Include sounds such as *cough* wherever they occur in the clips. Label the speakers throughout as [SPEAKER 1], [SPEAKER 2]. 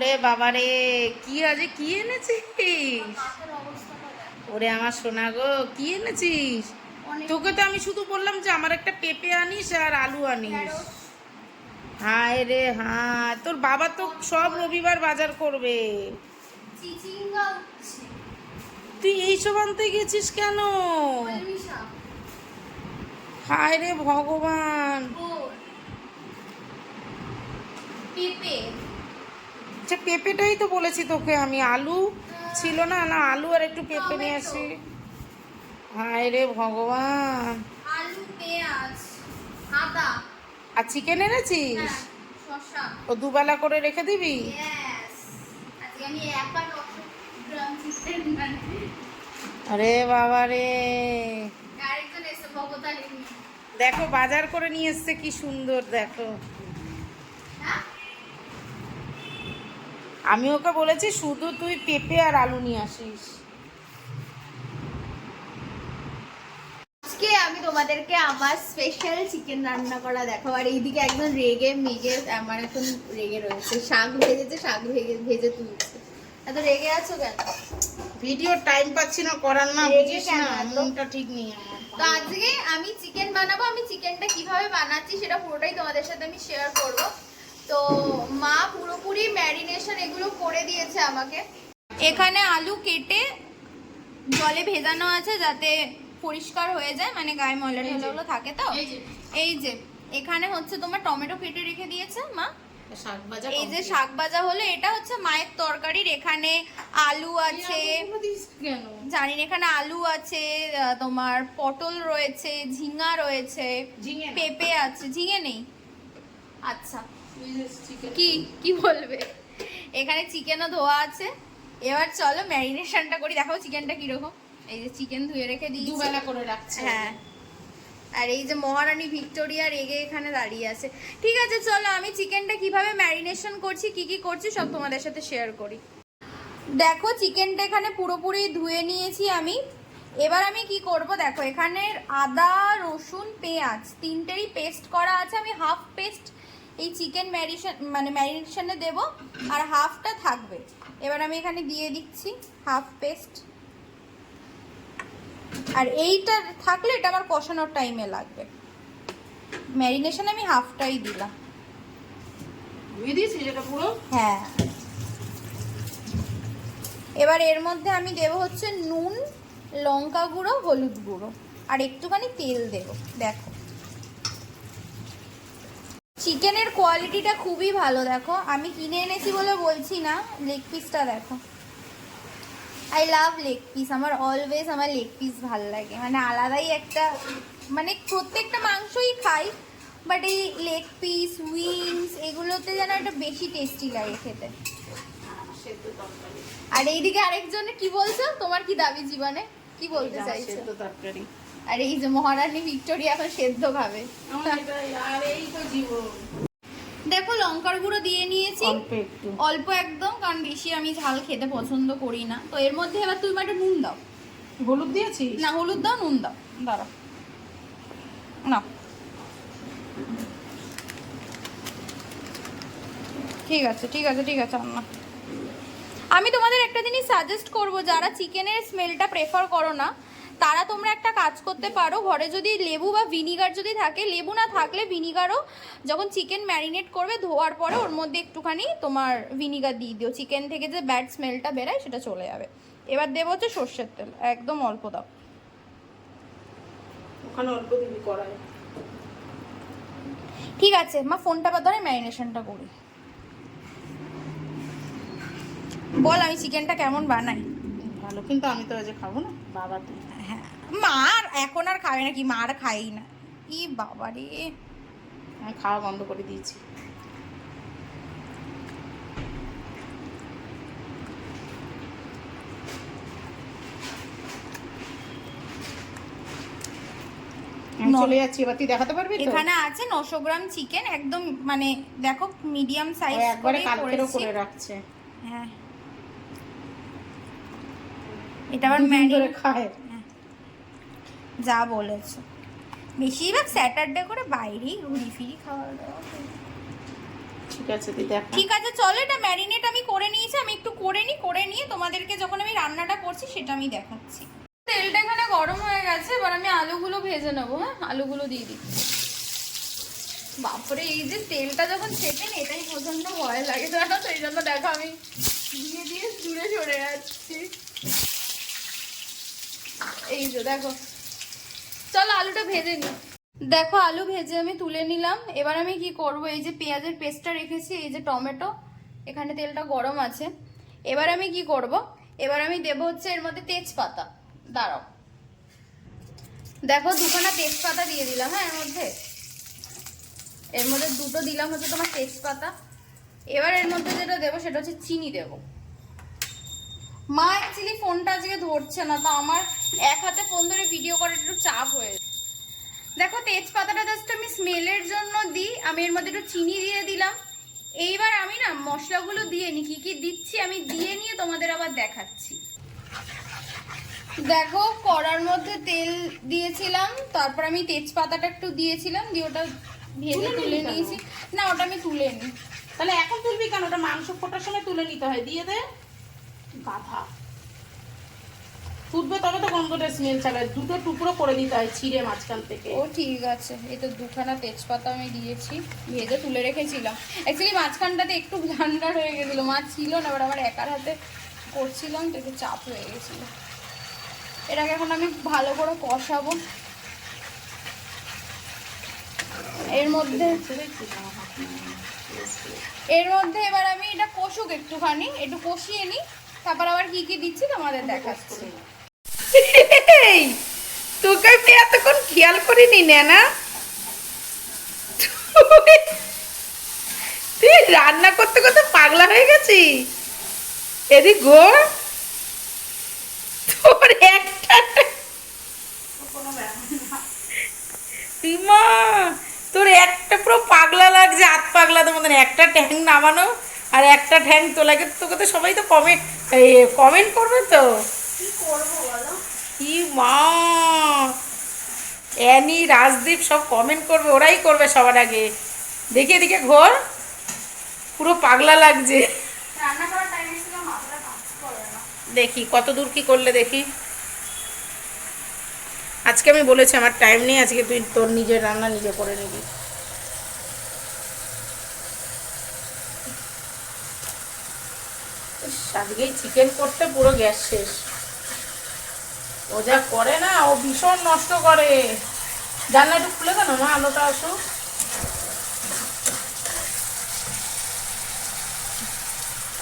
[SPEAKER 1] রে বাবারে কি আজ কি এনেছিস? ওরে আমার সোনা গো কি এনেছিস? তোকে তো আমি শুধু বললাম যে আমার একটা পেঁপে আনিস আর আলু আনিস। হায় রে হ্যাঁ তোর বাবা তো সব রবিবার বাজার করবে। তুই এইসব আনতে গেছিস কেন? হায় রে ভগবান।
[SPEAKER 2] পেঁপে।
[SPEAKER 1] আচ্ছা পেঁপেটাই তো বলেছি তোকে আমি আলু ছিল না না আলু আর একটু পেঁপে নিয়ে আসি। হায় রে ভগবান।
[SPEAKER 2] আলু পেঁয়াজ আদা।
[SPEAKER 1] আর চিকেন এনেছিস?
[SPEAKER 2] হ্যাঁ
[SPEAKER 1] ও দুবেলা করে রেখে দিবি? আরে বাবা রে। দেখো বাজার করে নিয়ে এসছে কি সুন্দর দেখো।
[SPEAKER 2] হ্যাঁ?
[SPEAKER 1] আমি ওকে বলেছি শুধু তুই পেঁপে আর আলু নিয়ে আসিস।
[SPEAKER 2] আজকে আমি তোমাদেরকে আমার স্পেশাল চিকেন রান্না করা দেখো আর এইদিকে একদম রেগে মেগে আমার এখন রেগে রয়েছে। শাক ভেজেছে শাক ভেজে ভেজে তুলছে। এত রেগে আছো কেন?
[SPEAKER 1] ভিডিও টাইম পাচ্ছি না করার না বুঝিস না মনটা ঠিক নেই আমার।
[SPEAKER 2] তো আজকে আমি চিকেন বানাবো আমি চিকেনটা কীভাবে বানাচ্ছি সেটা পুরোটাই তোমাদের সাথে আমি শেয়ার করব। তো মা পুরোপুরি ম্যারিনেশন এগুলো করে দিয়েছে আমাকে। এখানে আলু কেটে জলে ভেজানো আছে যাতে পরিষ্কার হয়ে যায় মানে গায়ে ময়লা থাকে তো?
[SPEAKER 1] এই যে।
[SPEAKER 2] এখানে হচ্ছে তোমার টমেটো কেটে রেখে দিয়েছে মা। এই যে শাক ভাজা হলো এটা হচ্ছে মায়ের তরকারির এখানে আলু আছে। জানি না এখানে আলু আছে তোমার পটল রয়েছে ঝিঙা রয়েছে পেঁপে আছে ঝিঙে নেই। আচ্ছা। কি কি বলবে? এখানে চিকেনও ধোয়া আছে। এবার চলো ম্যারিনেশনটা করি দেখাও চিকেনটা কীরকম। এই যে চিকেন ধুয়ে রেখে দিয়েছি।
[SPEAKER 1] দুবেলা করে রাখছে।
[SPEAKER 2] হ্যাঁ। আর এই যে মহারানী ভিক্টোরিয়া রেগে এখানে দাঁড়িয়ে আছে। ঠিক আছে চলো আমি চিকেনটা কীভাবে ম্যারিনেশন করছি কি কি করছি সব তোমাদের সাথে শেয়ার করি। দেখো চিকেনটা এখানে পুরোপুরি ধুয়ে নিয়েছি আমি। এবার আমি কি করব দেখো এখানে আদা রসুন পেঁয়াজ তিনটেরই পেস্ট করা আছে। আমি হাফ পেস্ট এই চিকেন ম্যারিনেশন মানে ম্যারিনেশনে দেব আর হাফটা থাকবে। এবার আমি এখানে দিয়ে দিচ্ছি হাফ পেস্ট। আর এইটা থাকলে এটা আমার কষানোর টাইমে লাগবে। ম্যারিনেশন আমি হাফটাই দিলাম। হ্যাঁ। এবার এর মধ্যে আমি দেব হচ্ছে নুন লঙ্কা গুঁড়ো হলুদ গুঁড়ো। আর একটুখানি তেল দেব দেখো। চিকেনের কোয়ালিটিটা খুবই ভালো দেখো। আমি কিনে এনেছি বলে বলছি না লেগ পিসটা দেখো। আই লাভ লেগ পিস আমার অলওয়েজ আমার লেগ পিস ভালো লাগে। মানে আলাদাই একটা মানে প্রত্যেকটা মাংসই খাই বাট এই লেগ পিস উইংস এগুলোতে যেন একটা বেশি টেস্টি লাগে খেতে। আর এইদিকে আরেকজনে কি বলছো? তোমার কি দাবি জীবনে? কি বলতে চাইছো?
[SPEAKER 1] তরকারি।
[SPEAKER 2] আর এই যে মহারানী ভিক্টোরিয়া এখন সেদ্ধ খাবে। দেখো লঙ্কার গুঁড়ো দিয়ে নিয়েছি।
[SPEAKER 1] অল্প
[SPEAKER 2] একদম কারণ বেশি আমি ঝাল খেতে পছন্দ করি না। তো এর মধ্যে এবার তুমি একটা নুন দাও।
[SPEAKER 1] হলুদ দিয়েছিস
[SPEAKER 2] না হলুদ দাও নুন দাও। দাঁড়া। না ঠিক আছে ঠিক আছে ঠিক আছে আম্মা আমি তোমাদের একটা জিনিস সাজেস্ট করব যারা চিকেনের স্মেলটা প্রেফার করো না তারা তোমরা একটা কাজ করতে পারো ঘরে যদি লেবু বা ভিনিগার যদি থাকে লেবু না থাকলে ভিনিগারও যখন চিকেন ম্যারিনেট করবে ধোয়ার পরে ওর মধ্যে একটুখানি তোমার ভিনিগার দিয়ে দিও। চিকেন থেকে যে ব্যাড স্মেলটা বেরোয় সেটা চলে যাবে। এবার দেবো হচ্ছে সর্ষের তেল একদম অল্প দাও।
[SPEAKER 1] ওখানে অল্প দিবি কড়াই
[SPEAKER 2] ঠিক আছে মা ফোনটা বা ধরে ম্যারিনেশনটা করি। বল আমি চিকেনটা কেমন বানাই।
[SPEAKER 1] ভালো কিন্তু আমি তো আজ খাব না বাবা তুই
[SPEAKER 2] হ্যাঁ মার এখন আর খাবে না কি মার খাই না। ই বাবা রে।
[SPEAKER 1] আমি খাওয়া বন্ধ করে দিয়েছি। চলে যাচ্ছি এবার তুই দেখাতে পারবি
[SPEAKER 2] এখানে আছে নশো গ্রাম চিকেন একদম মানে দেখো মিডিয়াম সাইজ
[SPEAKER 1] একবারে কালকেরও করে রাখছে।
[SPEAKER 2] হ্যাঁ। এটা আবার ম্যারিনেট
[SPEAKER 1] খায়।
[SPEAKER 2] যা বলেছ। বেশিরভাগ স্যাটারডে করে বাইরেই ঘুরি ফিরি খাওয়া দাওয়া
[SPEAKER 1] ঠিক আছে দেখা
[SPEAKER 2] ঠিক আছে চলো এটা ম্যারিনেট আমি করে নিয়েছি আমি একটু করে নিই করে নিয়ে তোমাদেরকে যখন আমি রান্নাটা করছি সেটা আমি দেখাচ্ছি। তেলটা এখানে গরম হয়ে গেছে এবার আমি আলুগুলো ভেজে নেব হ্যাঁ? আলুগুলো দিয়ে দিই। বাপরে এই যে তেলটা যখন ছেটে না এটাই প্রচণ্ড ভয় লাগে জানো তো? এই জন্য দেখো আমি দিয়ে দিয়ে দূরে সরে যাচ্ছি। এই যে দেখো। চলো আলুটা ভেজে নি দেখো, আলু ভেজে আমি তুলে নিলাম। এবার আমি কি করব? এই যে পেঁয়াজের পেস্টটা রেখেছি, এই যে টমেটো, এখানে তেলটা গরম আছে। এবার আমি কি করব? এবার আমি দেব হচ্ছে এর মধ্যে তেজপাতা। দাঁড়াও। দেখো, দুখানা তেজপাতা দিয়ে দিলাম হ্যাঁ এর মধ্যে। এর মধ্যে দুটো দিলাম হচ্ছে তোমার তেজপাতা। এবার এর মধ্যে যেটা দেবো, সেটা হচ্ছে চিনি দেবো। মা অ্যাকচুয়ালি ফোনটা আজকে ধরছে না, তো আমার এক হাতে ফোন ধরে ভিডিও করার একটু চাপ হয়ে। দেখো তেজপাতাটা জাস্ট আমি স্মেলের জন্য দিই আমি এর মধ্যে একটু চিনি দিয়ে দিলাম। এইবার আমি না মশলাগুলো দিয়ে নি কি কি দিচ্ছি আমি দিয়ে নিয়ে তোমাদের আবার দেখাচ্ছি। দেখো কড়ার মধ্যে তেল দিয়েছিলাম তারপর আমি তেজপাতাটা একটু দিয়েছিলাম দিয়ে ওটা ভেজে
[SPEAKER 1] তুলে
[SPEAKER 2] তুলে নিয়েছি। না ওটা আমি তুলে নিই
[SPEAKER 1] তাহলে এখন তুলবি কেন? ওটা মাংস ফোটার সময় তুলে নিতে হয় দিয়ে দে। গাধা ফুটবে তবে তো গন্ধটা স্মেল ছাড়া। দুটো টুকরো করে দিতে হয় ছিঁড়ে মাঝখান থেকে।
[SPEAKER 2] ও ঠিক আছে। এই তো দুখানা তেজপাতা আমি দিয়েছি। ভেজে তুলে রেখেছিলাম। অ্যাকচুয়ালি মাঝখানটাতে একটু ব্লান্ডার হয়ে গেছিল। মাছ ছিল না এবার আমার একার হাতে করছিলাম তো একটু চাপ হয়ে গেছিল। এটাকে এখন আমি ভালো করে কষাবো। এর মধ্যে এর মধ্যে এবার আমি এটা কষুক একটুখানি। একটু কষিয়ে নিই। তারপর আবার কি কি দিচ্ছি তোমাদের দেখাচ্ছি।
[SPEAKER 1] এই, তোকে আমি এতক্ষণ খেয়াল করিনি না তুই রান্না করতে করতে পাগলা হয়ে গেছি এদিক গো তোর একটা রিমা তোর একটা পুরো পাগলা লাগছে হাত পাগলাদের মতন। একটা ঠ্যাং নামানো আর একটা ঠ্যাং তোলাকে তোকে তো সবাই তো কমেন্ট কমেন্ট করবে তো। কি মা? অ্যানি রাজদীপ সব কমেন্ট করবে ওরাই করবে সবার আগে। দেখে এদিকে ঘোর। পুরো পাগলা লাগছে। দেখি কত দূর কি করলে দেখি। আজকে আমি বলেছি আমার টাইম নেই আজকে তুই তোর নিজের রান্না নিজে করে নিবি। ইস, আজকেই চিকেন করতে পুরো গ্যাস শেষ। ও যা করে না ও ভীষণ নষ্ট করে। জানলা একটু খুলে দেন মা আলোটা আসুক।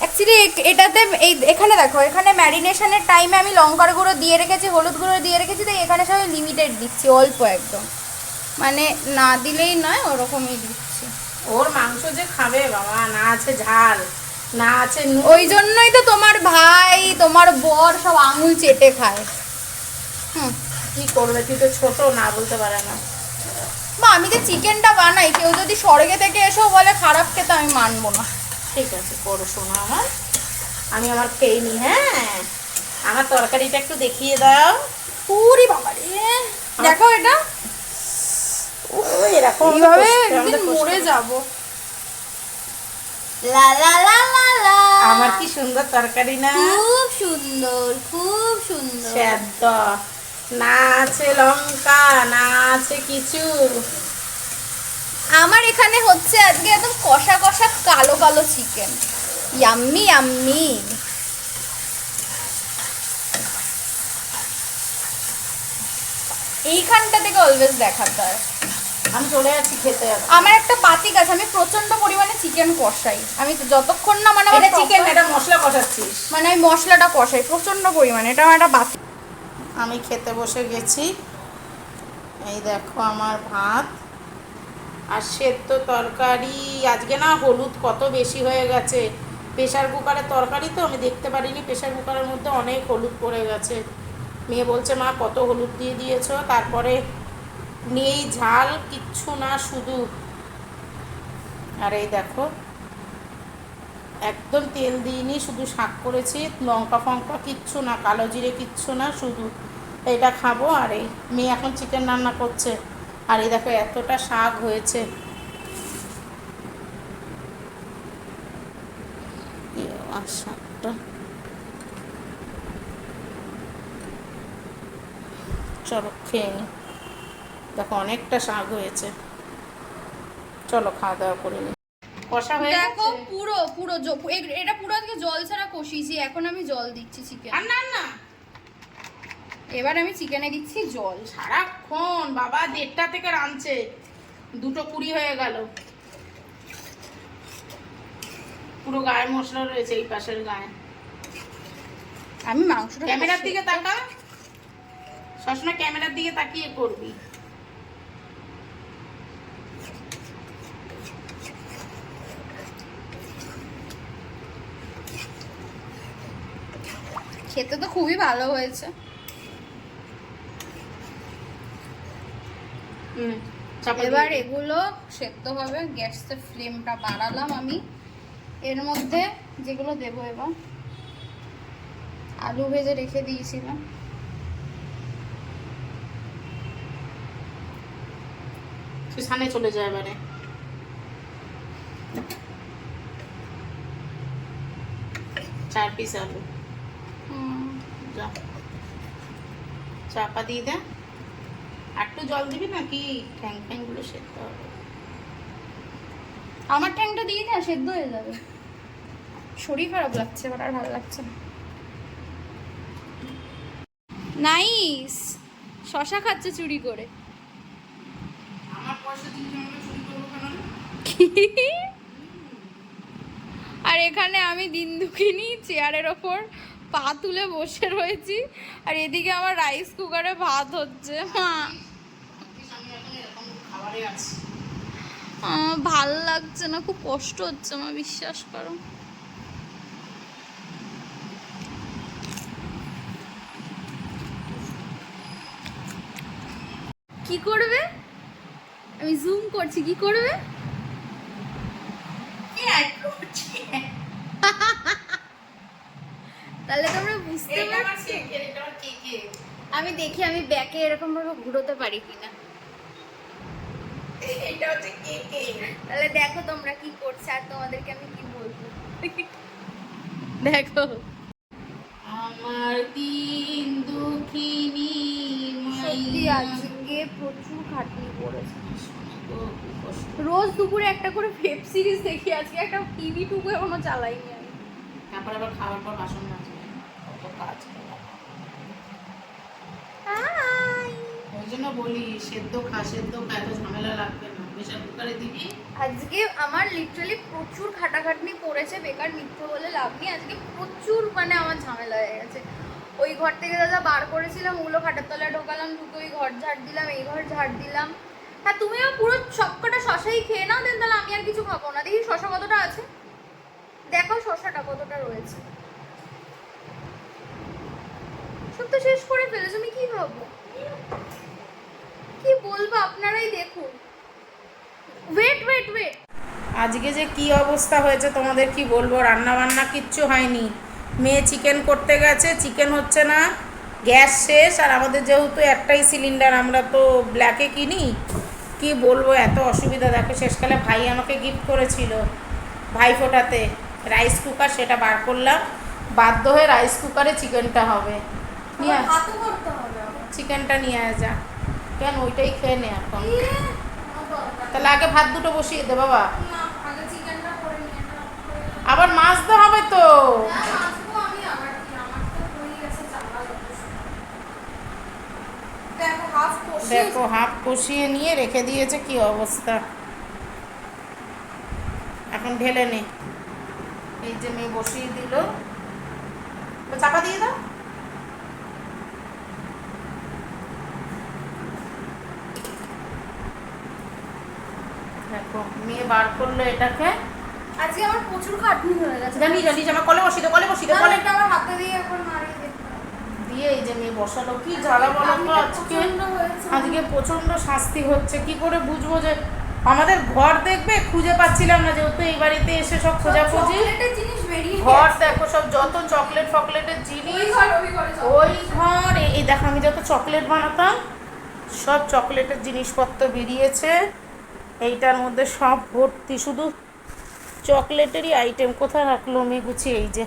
[SPEAKER 2] অ্যাকচুয়ালি এটাতে এই এখানে দেখো এখানে ম্যারিনেশনের টাইমে আমি লঙ্কার গুঁড়ো দিয়ে রেখেছি হলুদ গুঁড়ো দিয়ে রেখেছি তাই এখানে সবাই লিমিটেড দিচ্ছি অল্প একদম। মানে না দিলেই নয় ওরকমই দিচ্ছি।
[SPEAKER 1] ওর মাংস যে খাবে বাবা না আছে ঝাল না আছে
[SPEAKER 2] ওই জন্যই তো তোমার ভাই তোমার বর সব আঙুল চেটে খায়।
[SPEAKER 1] কি করবে? তুই তো ছোট না বলতে পারে না।
[SPEAKER 2] মা আমি যে চিকেনটা বানাই কেউ যদি স্বর্গে থেকে এসেও বলে খারাপ খেতে আমি মানবো না।
[SPEAKER 1] ঠিক আছে করো শোনো আমার। আমি আমার খেয়ে হ্যাঁ? আমার তরকারিটা একটু দেখিয়ে দাও।
[SPEAKER 2] পুরি বাবা রে! দেখো এটা।
[SPEAKER 1] এরকম
[SPEAKER 2] এইভাবে একদিন মরে যাব। লা লা লা লা লা।
[SPEAKER 1] আমার কি সুন্দর তরকারি না?
[SPEAKER 2] খুব সুন্দর খুব সুন্দর।
[SPEAKER 1] সেদ্ধ। না আছে লঙ্কা না আছে কিছু।
[SPEAKER 2] আমার এখানে হচ্ছে আজকে একদম কষা কষা কালো কালো চিকেন ইয়াম্মি ইয়াম্মি এইখানটা থেকে অলওয়েজ দেখাতে হয়
[SPEAKER 1] আমি চলে যাচ্ছি খেতে
[SPEAKER 2] আমার একটা পাতিক আছে আমি প্রচণ্ড পরিমাণে চিকেন কষাই। আমি যতক্ষণ না মানে
[SPEAKER 1] চিকেন এটা মশলা কষাচ্ছিস।
[SPEAKER 2] মানে আমি মশলাটা কষাই প্রচণ্ড পরিমাণে এটা আমার একটা বাতি
[SPEAKER 1] আমি খেতে বসে গেছি। এই দেখো আমার ভাত আর সেদ্ধ তরকারি। আজকে না হলুদ কত বেশি হয়ে গেছে। প্রেশার কুকারের তরকারি তো আমি দেখতে পারিনি। প্রেশার কুকারের মধ্যে অনেক হলুদ পড়ে গেছে। মেয়ে বলছে, মা, কত হলুদ দিয়ে দিয়েছ? তারপরে, নেই, ঝাল, কিচ্ছু না, শুধু। আর এই দেখো একদম তেল দিইনি, শুধু শাক করেছি, লঙ্কা ফঙ্কা কিচ্ছু না, কালো জিরে কিচ্ছু না, শুধু এটা খাব। আর এই মেয়ে এখন চিকেন রান্না করছে। আর এই দেখো এতটা শাক হয়েছে। শাকটা। চলো খেয়ে নি। দেখো অনেকটা শাক হয়েছে। চলো খাওয়া দাওয়া করে নি। কষা হয়ে
[SPEAKER 2] দেখো পুরো পুরো এটা পুরো আজকে জল ছাড়া কষিয়েছি এখন আমি জল দিচ্ছি চিকেন
[SPEAKER 1] আর না না
[SPEAKER 2] এবার আমি চিকেনে দিচ্ছি জল।
[SPEAKER 1] সারাক্ষণ বাবা দেড়টা থেকে রাঁধছে। দুটো কুড়ি হয়ে গেল। পুরো গায়ে মশলা রয়েছে এই পাশের গায়ে।
[SPEAKER 2] আমি মাংসটা
[SPEAKER 1] ক্যামেরার দিকে তাকা সবসময় ক্যামেরার দিকে তাকিয়ে করবি।
[SPEAKER 2] খেতে তো খুবই ভালো হয়েছে। এবার এগুলো সেদ্ধ হবে গ্যাসের ফ্লেমটা বাড়ালাম আমি। এর মধ্যে যেগুলো দেবো এবার আলু ভেজে রেখে দিয়েছিলাম।
[SPEAKER 1] সামনে চলে যায় এবারে। চার পিস আলু। যা চাপা দিয়ে দে। একটু জল দিবি নাকি? ঠ্যাং ফ্যাংগুলো সেদ্ধ হবে।
[SPEAKER 2] আমার ট্যাংটা দিয়ে না সেদ্ধ হয়ে যাবে। শরীর খারাপ লাগছে এবার আর ভালো লাগছে না। নাইস! শশা খাচ্ছে চুরি করে। আর এখানে আমি দিন দুঃখিনী চেয়ারের ওপর পা তুলে বসে রয়েছি। আর এদিকে আমার রাইস কুকারে ভাত হচ্ছে। আমার ভালো লাগছে না খুব কষ্ট হচ্ছে আমার বিশ্বাস করো। কি করবে? আমি জুম করছি কি করবে? তাহলে তোমরা বুঝতে পারছ। আমি দেখি আমি ব্যাকে এরকম ভাবে ঘুরোতে পারি কিনা। *laughs*
[SPEAKER 1] এটা হচ্ছে।
[SPEAKER 2] তাহলে দেখো তোমরা কি করছে আর তোমাদেরকে আমি কি বলব। *laughs* দেখো।
[SPEAKER 1] আমার দিন দুঃখিনী
[SPEAKER 2] সত্যি আজকে প্রচুর খাটনি পড়েছে। রোজ দুপুরে একটা করে ওয়েব সিরিজ দেখি আজকে একটা টিভি টুকু এখনও চালাইনি আমি।
[SPEAKER 1] তারপর আবার খাওয়ার পর বাসন কাজ ওই জন্য বলি সেদ্ধ খা সেদ্ধ খা এত ঝামেলা লাগবে না। প্রেশার কুকারে দিবি।
[SPEAKER 2] আজকে আমার লিটারালি প্রচুর খাটাখাটনি পড়েছে বেকার মিথ্যে বলে লাভ নেই। আজকে প্রচুর মানে আমার ঝামেলা হয়ে গেছে। ওই ঘর থেকে দাদা বার করেছিলাম ওগুলো খাটার তলায় ঢোকালাম ঢুকে ওই ঘর ঝাড় দিলাম এই ঘর ঝাড় দিলাম। হ্যাঁ তুমি আমার পুরো সবকটা শশাই খেয়ে নাও দেন তাহলে আমি আর কিছু খাব না। দেখি শশা কতটা আছে? দেখো শশাটা কতটা রয়েছে। তো শেষ করে কি কি বলব আপনারাই দেখুন। ওয়েট ওয়েট ওয়েট
[SPEAKER 1] আজকে যে কি অবস্থা হয়েছে তোমাদের কি বলব? রান্না বান্না কিচ্ছু হয়নি। মেয়ে চিকেন করতে গেছে, চিকেন হচ্ছে না, গ্যাস শেষ, আর আমাদের যেহেতু একটাই সিলিন্ডার, আমরা তো ব্ল্যাকে কিনি। কি বলব, এত অসুবিধা। দেখো, শেষকালে ভাই আমাকে গিফট করেছিল ভাই ফোটাতে। রাইস কুকার সেটা বার করলাম। বাধ্য হয়ে রাইস কুকারে চিকেনটা হবে। নিয়ে
[SPEAKER 2] হবে।
[SPEAKER 1] চিকেনটা নিয়ে আয় যা। কেন ওইটাই খেয়ে নে এখন। তাহলে আগে ভাত দুটো বসিয়ে দে বাবা। আবার মাছতে হবে তো।
[SPEAKER 2] আমার তো হয়ে। দেখো,
[SPEAKER 1] হাফ কষিয়ে নিয়ে রেখে দিয়েছে কি অবস্থা। এখন ঢেলে নে। এই যে মেয়ে বসিয়ে দিল। তো চাপা দিয়ে দাও। দেখো মেয়ে বার করল এটাকে।
[SPEAKER 2] আজকে আমার প্রচুর খাটনি হয়ে গেছে।
[SPEAKER 1] জানি জানি আমার কলে বসিয়ে কলে বসিয়ে কলে।
[SPEAKER 2] এটা আমার হাতে দিয়ে এখন মারিয়ে
[SPEAKER 1] দিয়ে এই যে মেয়ে বসালো কি জ্বালা বলো তো আজকে? আজকে প্রচণ্ড শাস্তি হচ্ছে কি করে বুঝব যে আমাদের ঘর দেখবে? খুঁজে পাচ্ছিলাম না যেহেতু এই বাড়িতে এসে সব খোঁজাখুঁজি। ঘর দেখো সব যত চকলেট ফকলেটের জিনিস
[SPEAKER 2] ওই ঘরে
[SPEAKER 1] এই দেখো আমি যত চকলেট বানাতাম সব চকলেটের জিনিসপত্র বেরিয়েছে। এইটার মধ্যে সব ভর্তি, শুধু চকলেটেরই আইটেম কোথায় রাখল আমি গুছিয়ে, এই যে।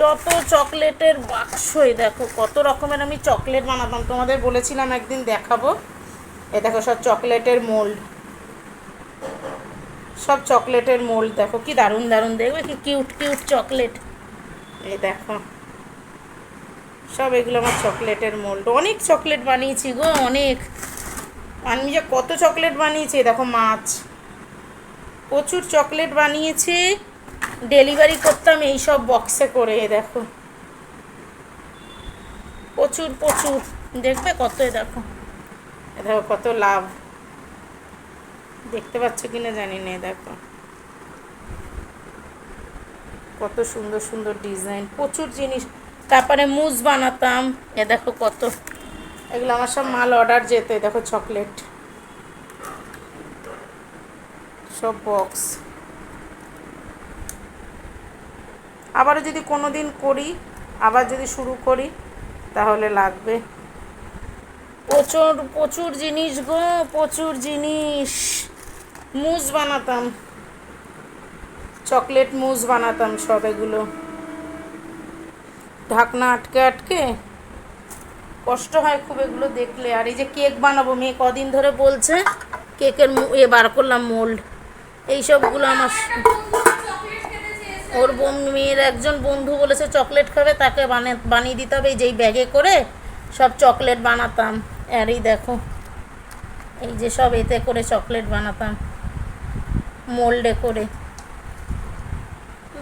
[SPEAKER 1] যত চকলেটের বাক্সই দেখো, কত রকমের আমি চকলেট বানাতাম, তোমাদের বলেছিলাম একদিন দেখাবো। এ দেখো, সব চকলেটের মোল্ড সব চকলেটের মোল্ড দেখো কি দারুণ দারুণ, দেখবে কি কিউট কিউট চকলেট। এই দেখো, সব এগুলো আমার চকলেটের মোল্ড অনেক চকলেট বানিয়েছি গো, অনেক। আমি যে কত চকলেট বানিয়েছি? দেখো মাছ। প্রচুর চকলেট বানিয়েছি। ডেলিভারি করতাম এই সব বক্সে করে দেখো। প্রচুর প্রচুর। দেখবে কত দেখো। দেখো কত লাভ। দেখতে পাচ্ছ কিনা জানি না দেখো। কত সুন্দর সুন্দর ডিজাইন। প্রচুর জিনিস। তারপরে মুজ বানাতাম, এ দেখো কত। এগুলো আমার সব মাল অর্ডার যেত, দেখো চকলেট। সব বক্স। আবারও যদি কোনো দিন করি, আবার যদি শুরু করি, তাহলে লাগবে। প্রচুর প্রচুর জিনিস গো, প্রচুর জিনিস। মুজ বানাতাম। চকলেট মুজ বানাতাম সব এগুলো। ঢাকনা আটকে আটকে কষ্ট হয় খুব এগুলো দেখলে। আর এই যে কেক বানাবো, মেয়ে কদিন ধরে বলছে কেকের এ বার করলাম মোল্ড এইসবগুলো আমার ওর মেয়ের একজন বন্ধু বলেছে চকলেট খাবে, তাকে বানিয়ে বানিয়ে দিতে হবে। যেই ব্যাগে করে সব চকলেট বানাতাম। আর এই দেখো, এই যে সব এতে করে চকলেট বানাতাম মোল্ডে করে।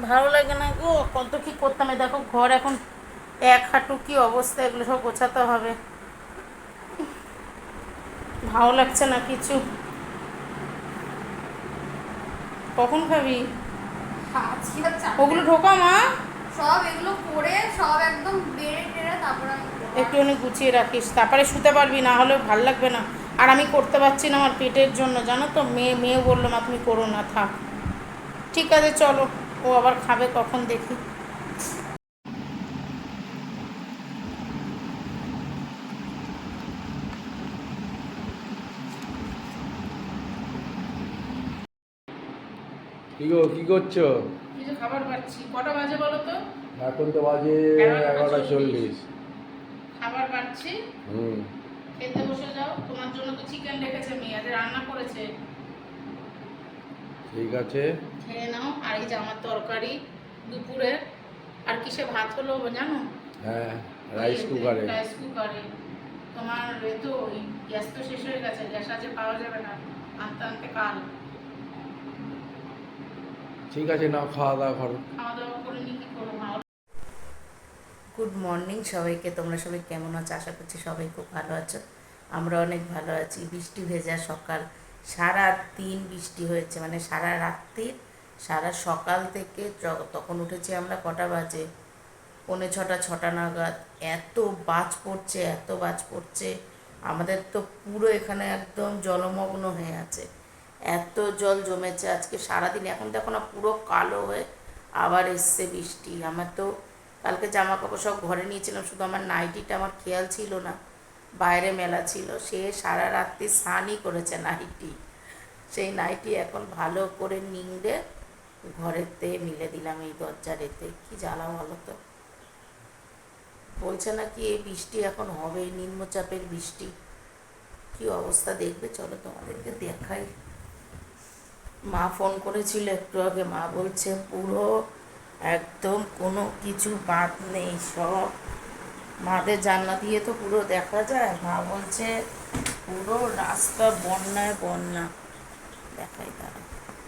[SPEAKER 1] ভালো লাগে না গো, কত কি করতাম। দেখো, ঘর এখন এক হাঁটু কি অবস্থা এগুলো সব গোছাতে হবে। ভালো লাগছে না কিছু। কখন খাবি? ওগুলো ঢোকা মা।
[SPEAKER 2] সব এগুলো করে সব একদম বেড়ে টেড়ে তারপর।
[SPEAKER 1] একটুখানি গুছিয়ে রাখিস তারপরে শুতে পারবি না হলে ভালো লাগবে না। আর আমি করতে পারছি না আমার পেটের জন্য জানো তো? মেয়ে মেয়ে বলল মা তুমি করো না থাক। ঠিক আছে চলো। ও আবার খাবে কখন দেখি।
[SPEAKER 3] কি গো কি করছ?
[SPEAKER 1] কিছু খাবার পাচ্ছি। কটা বাজে বলো তো?
[SPEAKER 3] এখন তো বাজে
[SPEAKER 1] এগারোটা চল্লিশ। খাবার পাচ্ছি।
[SPEAKER 3] হুম।
[SPEAKER 1] খেতে বসে যাও। তোমার জন্য তো চিকেন রেখেছে আজ রান্না করেছে।
[SPEAKER 3] ঠিক আছে।
[SPEAKER 1] খেয়ে নাও। আর এই যে আমার তরকারি দুপুরের আর কিসে ভাত হলো জানো?
[SPEAKER 3] হ্যাঁ রাইস কুকারে
[SPEAKER 1] রাইস কুকারে তোমার এ তো গ্যাস তো শেষ হয়ে গেছে গ্যাস আজকে পাওয়া যাবে না। আনতে আনতে কাল।
[SPEAKER 3] ঠিক আছে নাও খাওয়া দাওয়া করো।
[SPEAKER 1] নি
[SPEAKER 4] গুড মর্নিং সবাইকে তোমরা সবাই কেমন আছো? আশা করছি সবাই খুব ভালো আছো। আমরা অনেক ভালো আছি। বৃষ্টি ভেজা সকাল সারা দিন বৃষ্টি হয়েছে। মানে সারা রাত্রির সারা সকাল থেকে তখন উঠেছি আমরা কটা বাজে? পৌনে ছটা ছটা নাগাদ। এত বাজ পড়ছে এত বাজ পড়ছে। আমাদের তো পুরো এখানে একদম জলমগ্ন হয়ে আছে। এত জল জমেছে আজকে সারাদিন। এখন দেখো না পুরো কালো হয়ে আবার এসছে বৃষ্টি। আমার তো কালকে জামা কাপড় সব ঘরে নিয়েছিলাম, শুধু আমার নাইটিটা আমার খেয়াল ছিল না, বাইরে মেলা ছিল। সে সারা রাত্রি স্নানই করেছে নাইটি। সেই নাইটি এখন ভালো করে নিংড়ে ঘরেতে মিলে দিলাম এই দরজার এতে কি জ্বালা ভালো তো? বলছে নাকি এই বৃষ্টি এখন হবে নিম্নচাপের বৃষ্টি। কি অবস্থা দেখবে? চলো তোমাদেরকে দেখাই। মা ফোন করেছিল একটু আগে, মা বলছে, পুরো একদম কোনো কিছু বাদ নেই, সব মাদের জানলা দিয়ে তো পুরো দেখা যায়। মা বলছে, পুরো রাস্তা বন্যায় বন্যা। দেখাই তারা।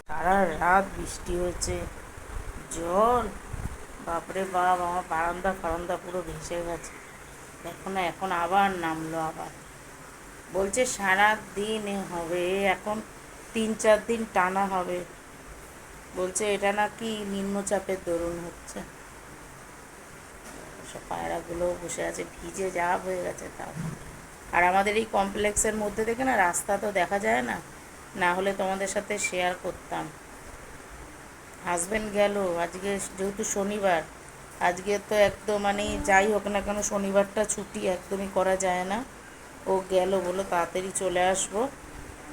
[SPEAKER 4] সারা রাত বৃষ্টি হয়েছে, জল, বাপরে বাপ, আমার বারান্দা ফারান্দা পুরো ভেসে গেছে। দেখো না, এখন আবার নামলো আবার। বলছে সারা দিন হবে, এখন তিন চার দিন টানা হবে। বলছে, এটা নাকি নিম্নচাপের দরুন হচ্ছে। সব পায়রাগুলো বসে আছে, ভিজে যা হয়ে গেছে তাও। আর আমাদের এই কমপ্লেক্সের মধ্যে থেকে না, রাস্তা তো দেখা যায় না। না হলে তোমাদের সাথে শেয়ার করতাম। হাজবেন্ড গেল, আজকে যেহেতু শনিবার, আজকে তো একদম মানে যাই হোক না কেন শনিবারটা ছুটি, একদমই করা যায় না। ও গেল বলো তাড়াতাড়ি চলে আসব।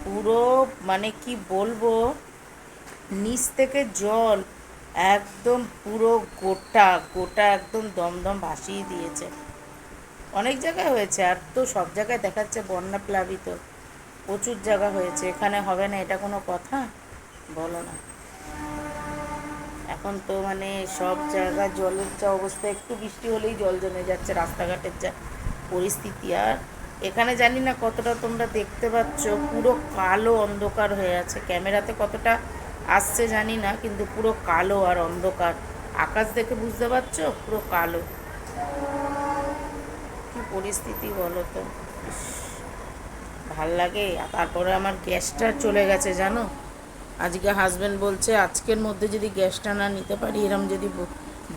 [SPEAKER 4] পুরো মানে কি বলব, নিচ থেকে জল
[SPEAKER 1] একদম পুরো গোটা গোটা একদম দমদম ভাসিয়ে দিয়েছে। অনেক জায়গায় হয়েছে, আর তো সব জায়গায় দেখাচ্ছে বন্যা প্লাবিত। প্রচুর জায়গা হয়েছে, এখানে হবে না, এটা কোনো কথা? বলো না। এখন তো মানে সব জায়গায় জলের যা অবস্থা, একটু বৃষ্টি হলেই জল জমে যাচ্ছে, রাস্তাঘাটের যা পরিস্থিতি, আর এখানে জানি না কতটা তোমরা দেখতে পাচ্ছ, পুরো কালো অন্ধকার হয়ে আছে। ক্যামেরাতে কতটা আসছে জানি না, কিন্তু পুরো কালো আর অন্ধকার। আকাশ দেখে বুঝতে পারছ? পুরো কালো। কি পরিস্থিতি বলো তো ভালো লাগে। তারপরে আমার গ্যাসটা চলে গেছে, জানো? আজকে হাজব্যান্ড বলছে, আজকের মধ্যে যদি গ্যাসটা না নিতে পারি, এরম যদি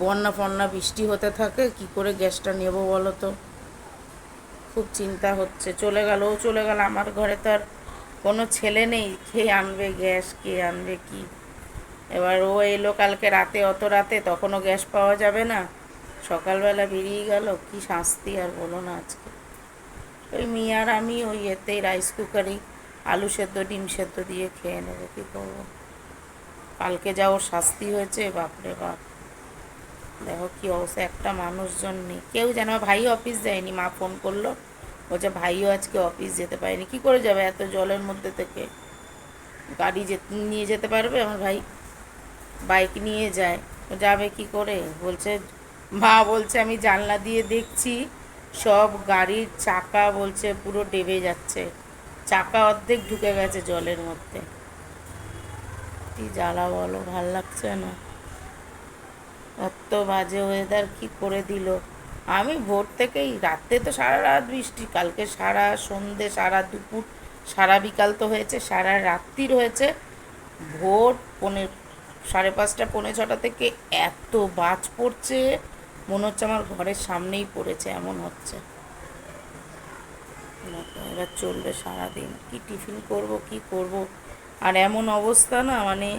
[SPEAKER 1] বন্যা ফন্যা বৃষ্টি হতে থাকে, কি করে গ্যাসটা নেব বলো তো খুব চিন্তা হচ্ছে। চলে গেল, ও চলে গেল। আমার ঘরে তো আর কোনো ছেলে নেই। কে আনবে গ্যাস? কে আনবে কি? এবার ও এলো কালকে রাতে, অত রাতে। তখনও গ্যাস পাওয়া যাবে না। সকালবেলা বেরিয়ে গেল। কি শাস্তি আর বলো না আজকে। ওই মেয়ে আর আমি ওই এতেই রাইস কুকারেই আলু সেদ্ধ, ডিম সেদ্ধ দিয়ে খেয়ে নেব। কী করব? কালকে যা ওর শাস্তি হয়েছে, বাপরে বাপ। দেখো কী অবস্থা। একটা মানুষজন নেই। কেউ যেন, ভাই অফিস যায়নি, মা ফোন করল। বলছে ভাইও আজকে অফিস যেতে পারেনি। কি করে যাবে এত জলের মধ্যে থেকে? গাড়ি যে নিয়ে যেতে পারবে? আমার ভাই বাইক নিয়ে যায়। যাবে কি করে? বলছে, মা বলছে, আমি জানলা দিয়ে দেখছি সব গাড়ির চাকা বলছে পুরো ডেবে যাচ্ছে। চাকা অর্ধেক ঢুকে গেছে জলের মধ্যে। কি জ্বালা বলো, ভালো লাগছে না। এত বাজে ওয়েদার কি করে দিল? আমি ভোর থেকেই, রাত্রে তো সারা রাত বৃষ্টি, কালকে সারা সন্ধে, সারা দুপুর, সারা বিকাল তো হয়েছে, সারা রাত্রির হয়েছে ভোর পৌনে সাড়ে পাঁচটা, পৌনে ছটা থেকে এত বাজ পড়ছে, মনে হচ্ছে আমার ঘরের সামনেই পড়েছে, এমন হচ্ছে। এবার চলবে সারাদিন, কি টিফিন করব, কি করব? আর এমন অবস্থা না মানে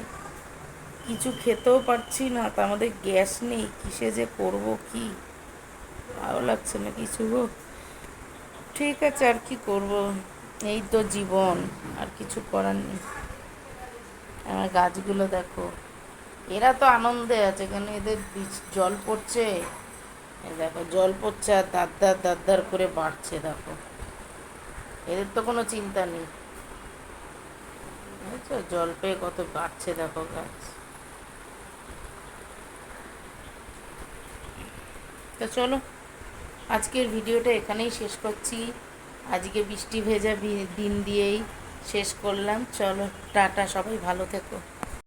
[SPEAKER 1] কিছু খেতেও পারছি না তার মধ্যে গ্যাস নেই, কিসে যে করব, কি? ভালো লাগছে না কিছু গো। ঠিক আছে, আর কি করব? এই তো জীবন, আর কিছু করার নেই। আমার গাছগুলো দেখো। এরা তো আনন্দে আছে কেন এদের জল পড়ছে। দেখো, জল পড়ছে আর দাদ্দার দাদ্দার করে বাড়ছে, দেখো। এদের তো কোনো চিন্তা নেই। জল পেয়ে কত বাড়ছে, দেখো গাছ। তো চলো। আজকের ভিডিওটা এখানেই শেষ করছি। আজকে বৃষ্টি ভেজা দিন দিয়েই শেষ করলাম। চলো, টাটা, সবাই ভালো থেকো।